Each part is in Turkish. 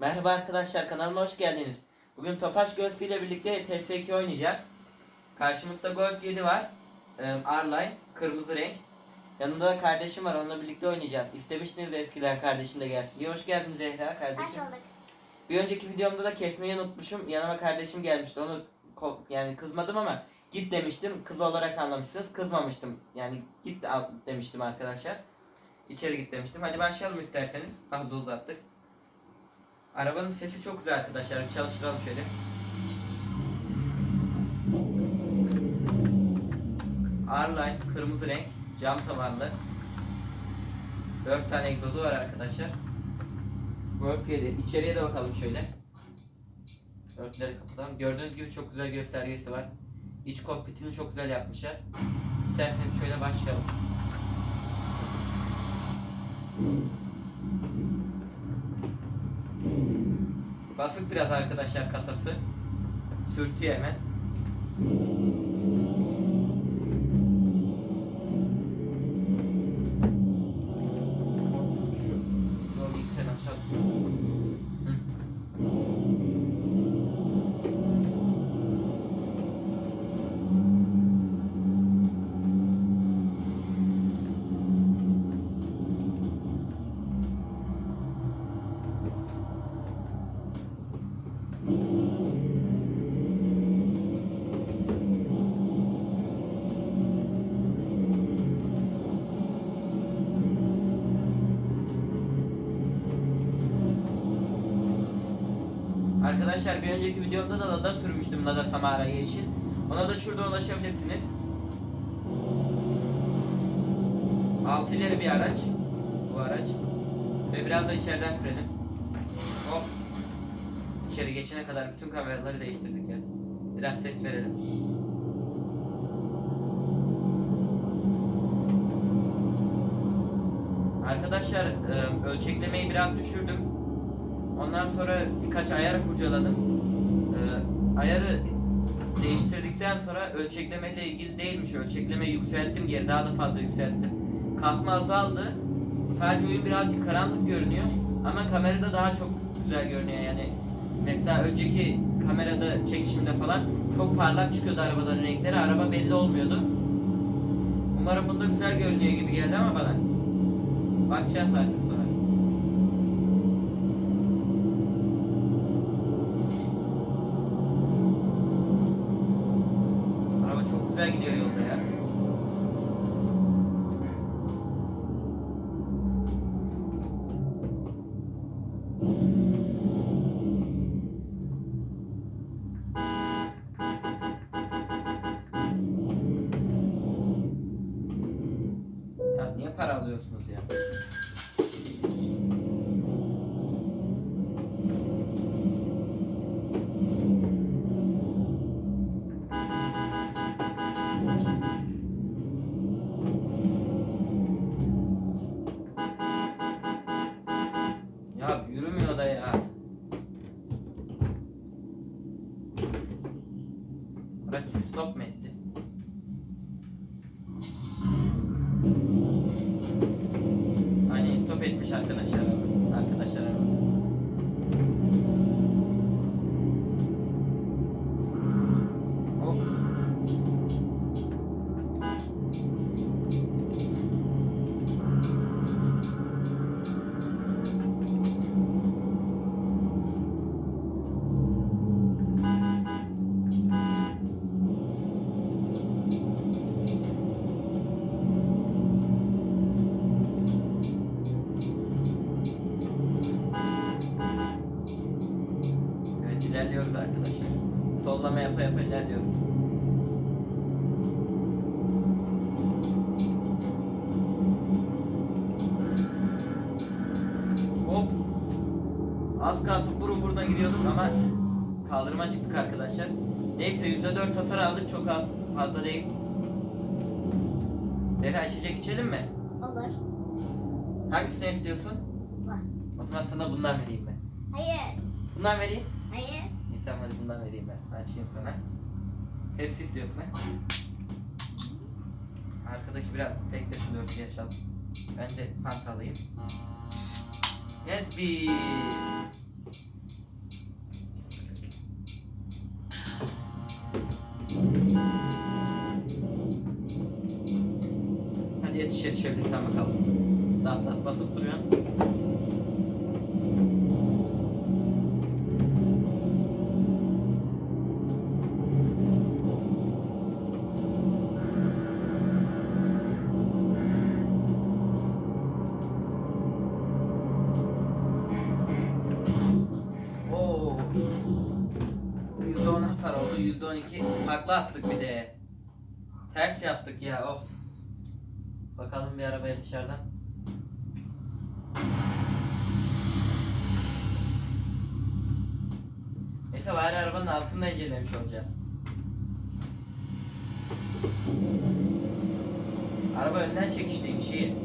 Merhaba arkadaşlar kanalıma hoş geldiniz. Bugün Tofaş Golf ile birlikte TS2 oynayacağız. Karşımızda Golf 7 var. Ee, R-Line, kırmızı renk. Yanında da kardeşim var onunla birlikte oynayacağız. İstemiştiniz eskiden kardeşin de gelsin diye. Hoş geldin Zehra kardeşim. Bir önceki videomda da kesmeyi unutmuşum. Yanıma kardeşim gelmişti. Onu yani kızmadım ama git demiştim. Kız olarak anlamışsınız. Kızmamıştım. Yani git demiştim arkadaşlar. İçeri git demiştim. Hadi başlayalım isterseniz. Fazla uzattık. Arabanın sesi çok güzel arkadaşlar. Bir Çalıştıralım şöyle. R-Line kırmızı renk. Cam tavanlı. 4 tane egzozu var arkadaşlar. Golf 7. İçeriye de bakalım şöyle. Örtüleri kapatalım. Gördüğünüz gibi çok güzel göstergesi var. İç kokpitini çok güzel yapmışlar. İsterseniz şöyle başlayalım. Basık biraz arkadaşlar kasası. Sürtüyor hemen. Arkadaşlar bir önceki videomda da Lada sürmüştüm Lada Samara yeşil. Ona da şurada ulaşabilirsiniz. 6 ileri bir araç. Bu araç. Ve biraz da içeriden sürelim. Hop. İçeri geçene kadar bütün kameraları değiştirdik ya. Biraz ses verelim. Arkadaşlar e, ölçeklemeyi biraz düşürdüm. Ondan sonra birkaç ayar kurcaladım. Ee, ayarı değiştirdikten sonra ölçeklemeyle ilgili değilmiş. Ölçeklemeyi yükselttim geri daha da fazla yükselttim. Kasma azaldı. Sadece oyun birazcık karanlık görünüyor. Ama kamerada daha çok güzel görünüyor yani. Mesela önceki kamerada çekişimde falan çok parlak çıkıyordu arabaların renkleri. Araba belli olmuyordu. Umarım bunda güzel görünüyor gibi geldi ama bana. Bakacağız artık sonra. Sollama yapa yapa ilerliyoruz. Hop. Az kalsın burun buruna gidiyorduk ama kaldırıma çıktık arkadaşlar. Neyse %4 hasar aldık çok az fazla değil. Beni içecek içelim mi? Olur. Hangisini istiyorsun? Var. O zaman sana bundan vereyim ben. Hayır. Bundan vereyim. Hayır. Tamam hadi bundan vereyim ben şey sana. Açayım sana. Hepsi istiyorsun ha? Arkadaki biraz beklesin dörtlü yaşalım. Ben de fanta alayım. Net bir... Hadi yetiş yetişebilirsen bakalım. Dağıt dağıt basıp duruyorsun. %12 takla attık bir de. Ters yaptık ya of. Bakalım bir arabaya dışarıdan. Neyse bari arabanın altını da incelemiş olacağız. Araba önden çekişliymiş iyi.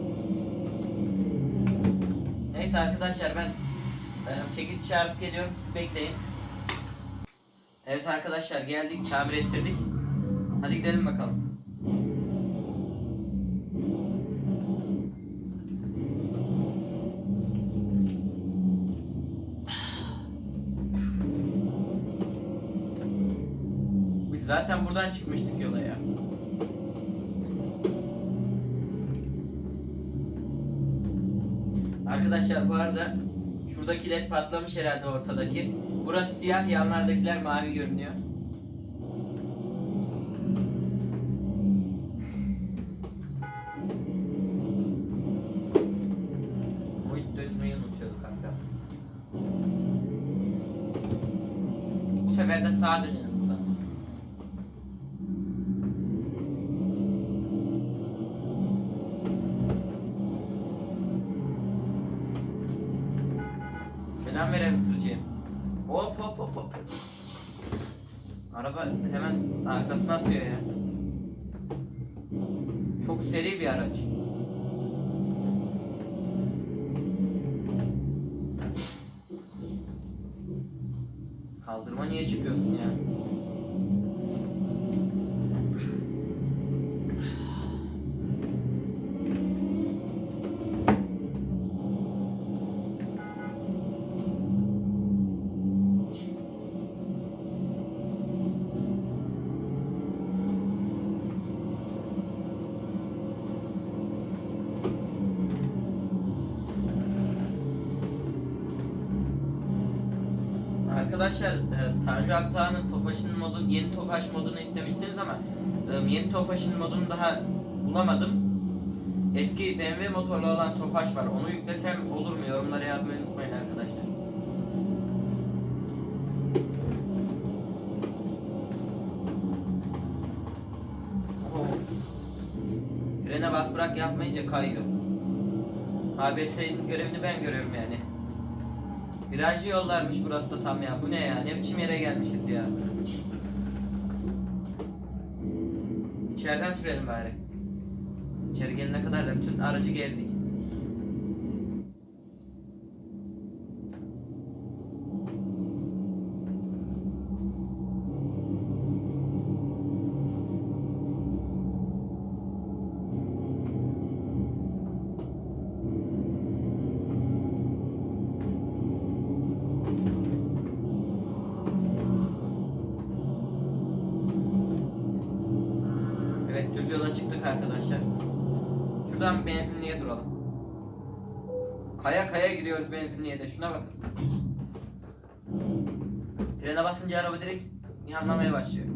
Neyse arkadaşlar ben çekiç çağırıp geliyorum siz bekleyin. Evet arkadaşlar geldik tamir ettirdik. Hadi gidelim bakalım. Biz zaten buradan çıkmıştık yola ya. Arkadaşlar bu arada şuradaki led patlamış herhalde ortadaki. Burası siyah, yanlardakiler mavi görünüyor. Oy dönmeyi unutuyorduk az kalsın. Bu sefer de sağa dönüyorum 待って。Arkadaşlar e, Tanju Aktağ'ın Tofaş'ın modu, yeni Tofaş modunu istemiştiniz ama e, yeni Tofaş'ın modunu daha bulamadım. Eski BMW motorlu olan Tofaş var. Onu yüklesem olur mu? Yorumlara yazmayı unutmayın arkadaşlar. Frene bas bırak yapmayınca kayıyor. ABS'nin görevini ben görüyorum yani. Virajlı yollarmış burası da tam ya. Bu ne ya? Ne biçim yere gelmişiz ya? İçeriden sürelim bari. İçeri gelene kadar da bütün aracı gezdik. Arkadaşlar. Şuradan benzinliğe duralım. Kaya kaya gidiyoruz benzinliğe de şuna bakın. Frene basınca araba direkt yanlamaya başlıyor.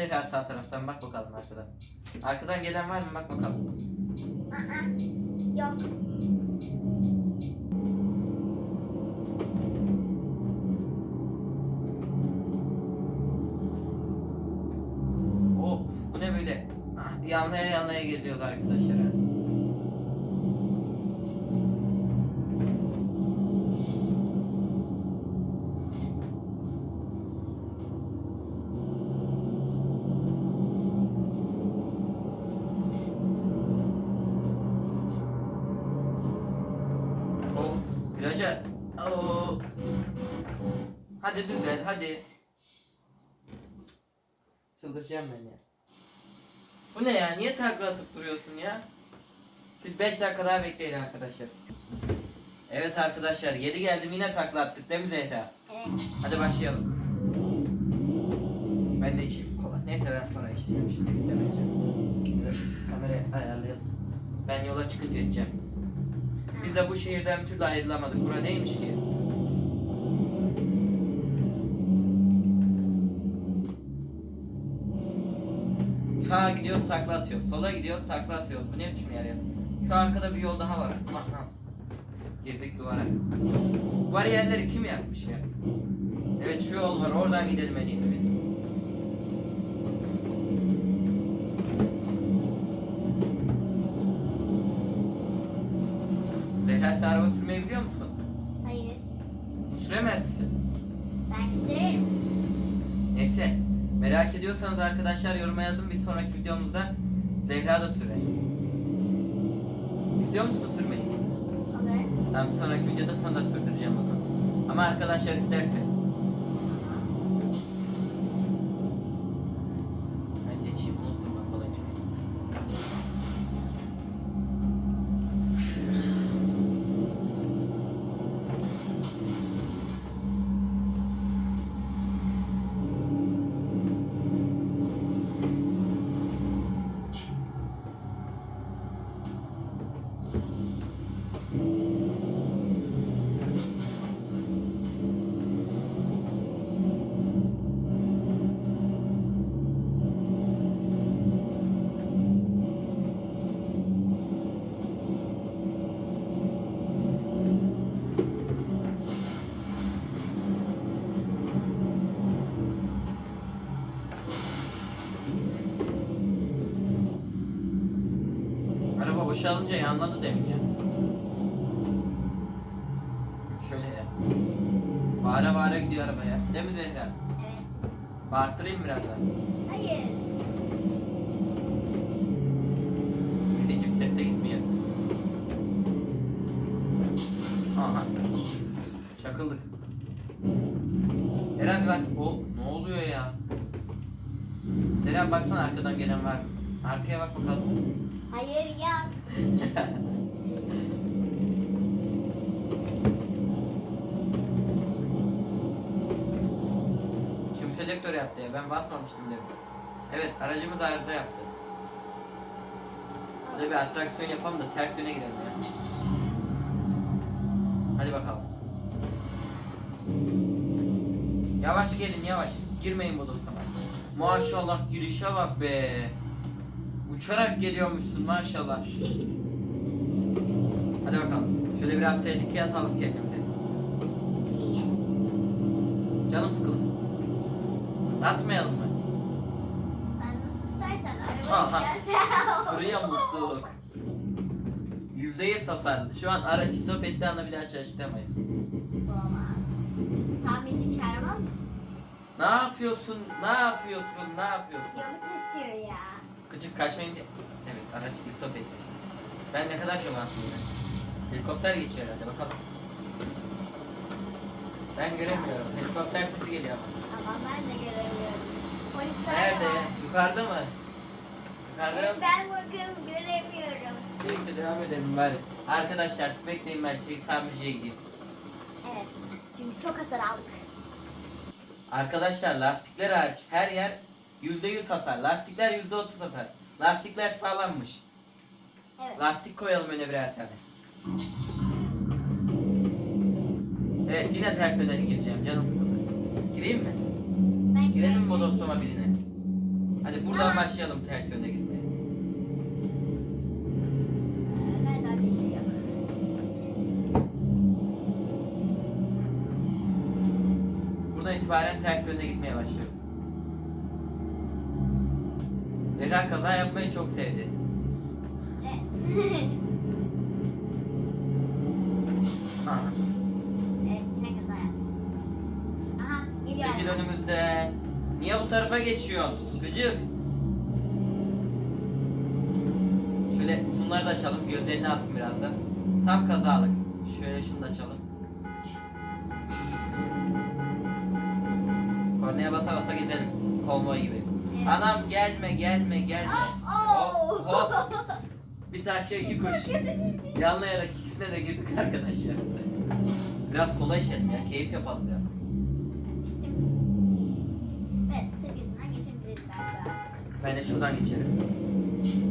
Zehra sağ taraftan bak bakalım arkadan. Arkadan gelen var mı bak bakalım. Aa, yok. Hop bu ne böyle? Ah, Yanlaya yanlaya geziyoruz arkadaşlar. Düzel hadi. Çıldıracağım ben ya. Bu ne ya? Niye takla atıp duruyorsun ya? Siz 5 dakika daha bekleyin arkadaşlar. Evet arkadaşlar geri geldim yine takla attık değil mi Zehra? Evet. Hadi başlayalım. Ben de içeyim kola. Neyse ben sonra içeceğim şimdi istemeyeceğim. Kamerayı ayarlayalım. Ben yola çıkınca içeceğim. Biz de bu şehirden bir türlü ayrılamadık. Bura neymiş ki? Sağa gidiyoruz takla atıyoruz. Sola gidiyoruz takla atıyoruz. Bu ne biçim yer ya? Şu arkada bir yol daha var. Aha. Girdik duvara. Bu bariyerleri kim yapmış ya? Evet şu yol var. Oradan gidelim en iyisi biz. Zehra sen araba sürmeyi biliyor musun? Hayır. Süremez misin? Ben sürerim. Neyse. Merak ediyorsanız arkadaşlar yoruma yazın. Bir sonraki videomuzda Zehra da sürer. İstiyor musun sürmeyi? Olur. Ben bir sonraki videoda sana da sürdüreceğim o zaman. Ama arkadaşlar isterse. Boşalınca yanladı demin ya. Şöyle ya. Bağıra bağıra gidiyor araba ya. Değil mi Zehra? Evet. Bağırtırayım biraz daha. Hayır. Birinci viteste gitmiyor. Aha. Çakıldık. Eren bak o ne oluyor ya? Eren baksana arkadan gelen var. Arkaya bak bakalım. Hayır. Kim selektör yaptı ya? Ben basmamıştım demin. Evet aracımız arıza yaptı. Burada bir atraksiyon yapalım da ters yöne gidelim ya. Hadi bakalım. Yavaş gelin yavaş. Girmeyin bu dostuma. Maşallah girişe bak be. Uçarak geliyormuşsun maşallah. Hadi bakalım. Şöyle biraz tehlikeye atalım kendimizi. Canım sıkıldı. Atmayalım mı? Sen nasıl istersen araba. Şuraya mutluluk. Yüzde yüz. Şu an araç stop ettiği anda bir daha çalıştıramayız. Olmaz. Tamirci çağırmaz mısın? Ne yapıyorsun? Ne yapıyorsun? Ne yapıyorsun? Yolu kesiyor ya. Gıcık kaçmayın diye. Evet araç stop etti. Ben ne kadar şanslıyım. Helikopter geçiyor herhalde bakalım. Ben göremiyorum. Helikopter sesi geliyor ama. Ama ben de göremiyorum. Polisler Nerede? var. Yukarıda mı? Yukarıda Evet, ben bakıyorum göremiyorum. Neyse devam edelim bari. Arkadaşlar siz bekleyin ben şey tamirciye gideyim. Evet. Çünkü çok hasar aldık. Arkadaşlar lastikler hariç her yer %100 hasar. Lastikler %30 hasar. Lastikler sağlammış. Evet. Lastik koyalım öne birer tane. Evet yine ters yöne gireceğim canım sıkıldı. Gireyim mi? Ben Girelim mi bodoslama birine? Hadi buradan Tamam. başlayalım ters yöne girmeye. Galiba biri yok. Buradan itibaren ters yönde gitmeye başlıyoruz. Zehra kaza yapmayı çok sevdi. Evet. Aha. evet yine kaza yaptım. Aha geliyor. Çekil araba. önümüzden. Niye bu tarafa geçiyorsun? Gıcık. Şöyle şunları da açalım. Gözlerini alsın biraz da. Tam kazalık. Şöyle şunu da açalım. Kornaya basa basa gezelim. Konvoy gibi. Anam gelme gelme gelme. Aa, Hop. Bir taşla iki kuş. Yanlayarak ikisine de girdik arkadaşlar. Biraz kolay işledim ya. Keyif yapalım biraz. Evet, seviyesinden geçebiliriz galiba. Ben de şuradan geçerim.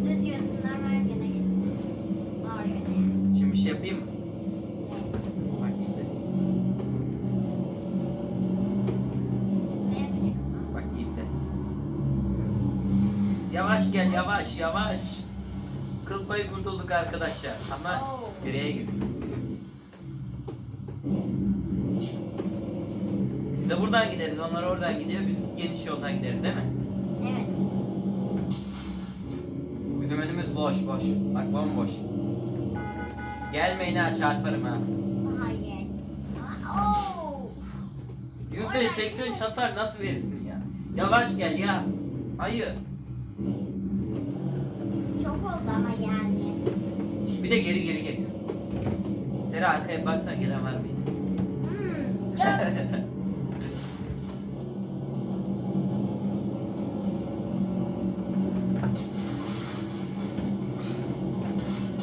Düz yönünden var gene geçelim. Yöne yani. Şimdi bir şey yapayım mı? Bak izle. Ne yapacaksın? Bak izle. Yavaş gel yavaş yavaş. Kıl payı kurtulduk arkadaşlar. Ama direğe girdik. Biz de buradan gideriz. Onlar oradan gidiyor. Biz geniş yoldan gideriz değil mi? Evet. Bizim önümüz boş boş. Bak bomboş. Gelmeyin ha çarparım ha. Hayır. Oo. %83 hasar nasıl verirsin ya? Yavaş gel ya. Hayır. Çok oldu ama yani. Bir de geri geri geliyor. Sera arkaya baksana gelen var mı? Hmm. Ya.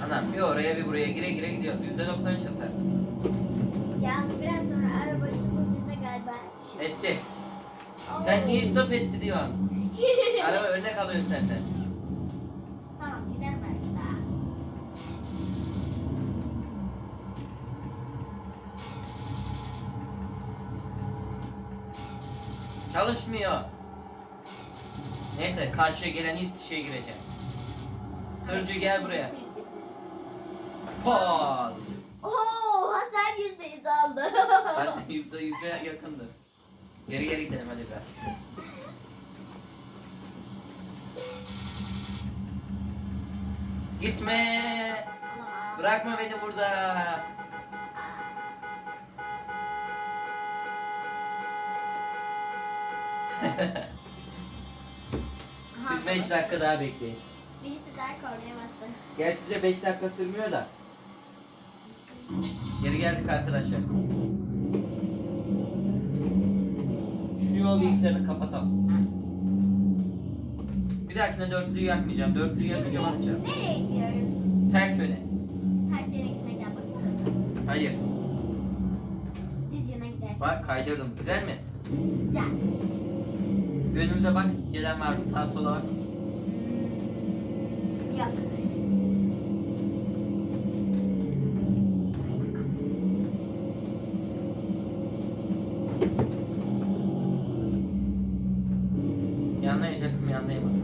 Anam bir oraya bir buraya gire gire gidiyoruz. %93 hasar. Yalnız biraz sonra araba sıkıntında galiba. şey- Etti. Sen niye stop etti diyorsun? Araba önüne kalıyor senden. Tamam gidelim belki daha. Çalışmıyor. Neyse karşıya gelen ilk kişiye gireceğim. Tırcı gel buraya. Pat. Oo hasar yüzde yüz aldı. Zaten yüzde yüze yakındır. Geri geri gidelim hadi biraz. Gitme. Bırakma beni burada. Siz 5 dakika daha bekleyin. Birisi daha kornaya bastı. Gerçi size 5 dakika sürmüyor da. Geri geldik arkadaşlar. Şu yol bilgisayarını kapatalım. Bir dahakine dörtlüyü yakmayacağım. Dörtlüyü yakmayacağım anlayacağım. Nereye gidiyoruz? Ters yöne. Ters yöne gitmekten bakalım. Hayır. Düz yöne gidersin. Bak kaydırdım. Güzel mi? Güzel. Önümüze bak. Gelen var mı? Sağa sola bak. Yok. Yanlayacaktım yanlayamadım.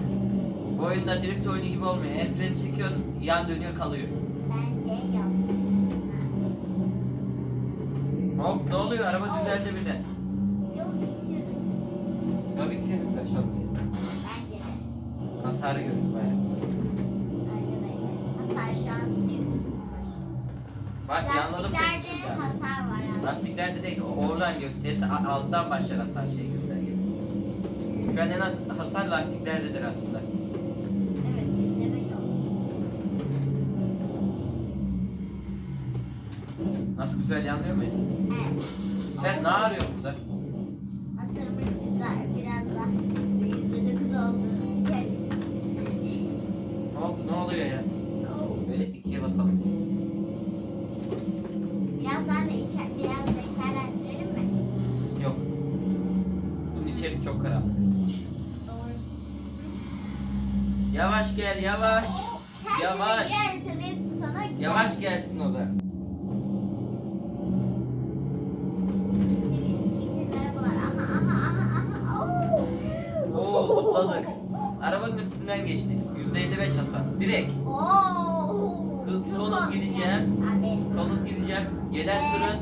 Bu oyunda drift oyunu gibi olmuyor. El freni çekiyorsun, yan dönüyor kalıyor. Bence yok. Hop ne oluyor? Araba düzeldi bir de. Çalmıyor. Bence de. Hasarı görüyoruz bayağı. Bence de. Hasar şu an sıfır. Bak yanladım için Lastiklerde hasar var abi. Lastiklerde değil, oradan gösterir. a- Alttan başlar hasar şey göstergesi. Şu an en az hasar lastiklerdedir aslında. Evet yüzde beş olmuş. Nasıl güzel yanlıyor muyuz? Evet. Sen ne arıyorsun burada? Oluyor ya? Oo. Böyle ikiye basalım biz. Birazdan da içer, biraz da içeriden sürelim mi? Yok. Bunun içerisi çok karanlık. Doğru. Yavaş gel yavaş. Tersine Yavaş. girersen hepsi sana gider. Yavaş gelsin o da. Direkt. Kız- olmuş gideceğim. Sonuz gideceğim. Gelen tırın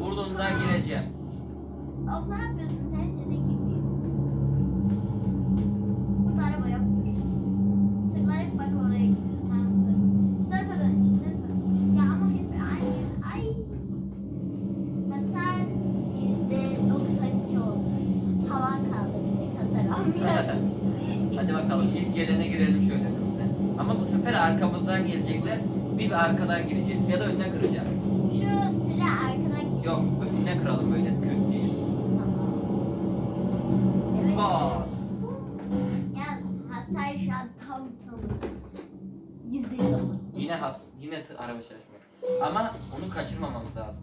burnundan gireceğim. Of ne yapıyorsun? Tersine arkamızdan gelecekler. Biz arkadan gireceğiz ya da önden kıracağız. Şu sıra arkadan geçiyor. Yok önüne kıralım böyle küt diye. Evet. Bas. Yalnız hasar şu an tam tam. yine tı- araba çalışmıyor. Ama onu kaçırmamamız lazım.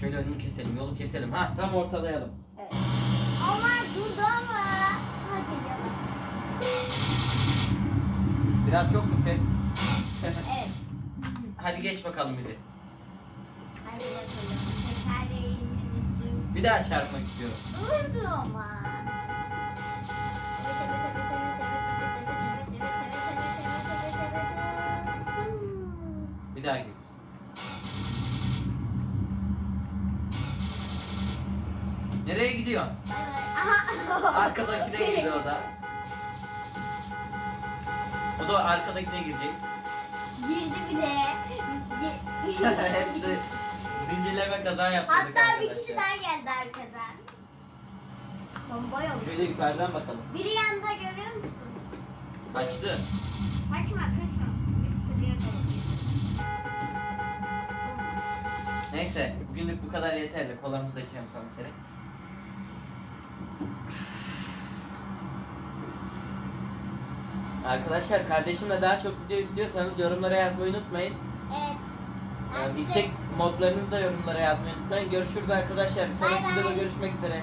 Şöyle önünü keselim, yolu keselim. Ha tam ortalayalım. Evet. Onlar durdu ama. Ha geliyorlar. Biraz çok mu ses? evet. Hadi geç bakalım bizi. Hadi bakalım. Tekerleğimizi sür. Bir daha çarpmak istiyorum. Durdu ama. Bir daha gir. Nereye gidiyorsun? Arkadaki de girdi o da. O da arkadakine girecek. Girdi bile. Hepsi zincirleme kaza yaptık Hatta bir kişi daha geldi arkadan. Bomboy oldu. Şöyle yukarıdan bakalım. Biri yanında görüyor musun? Açtı. Kaçma kaçma. Neyse bugünlük bu kadar yeterli. Kolamızı içelim son bir kere. Arkadaşlar kardeşimle daha çok video istiyorsanız yorumlara yazmayı unutmayın. Evet. Yani istek modlarınızı da yorumlara yazmayı unutmayın. Görüşürüz arkadaşlar. Bir sonraki videoda görüşmek üzere.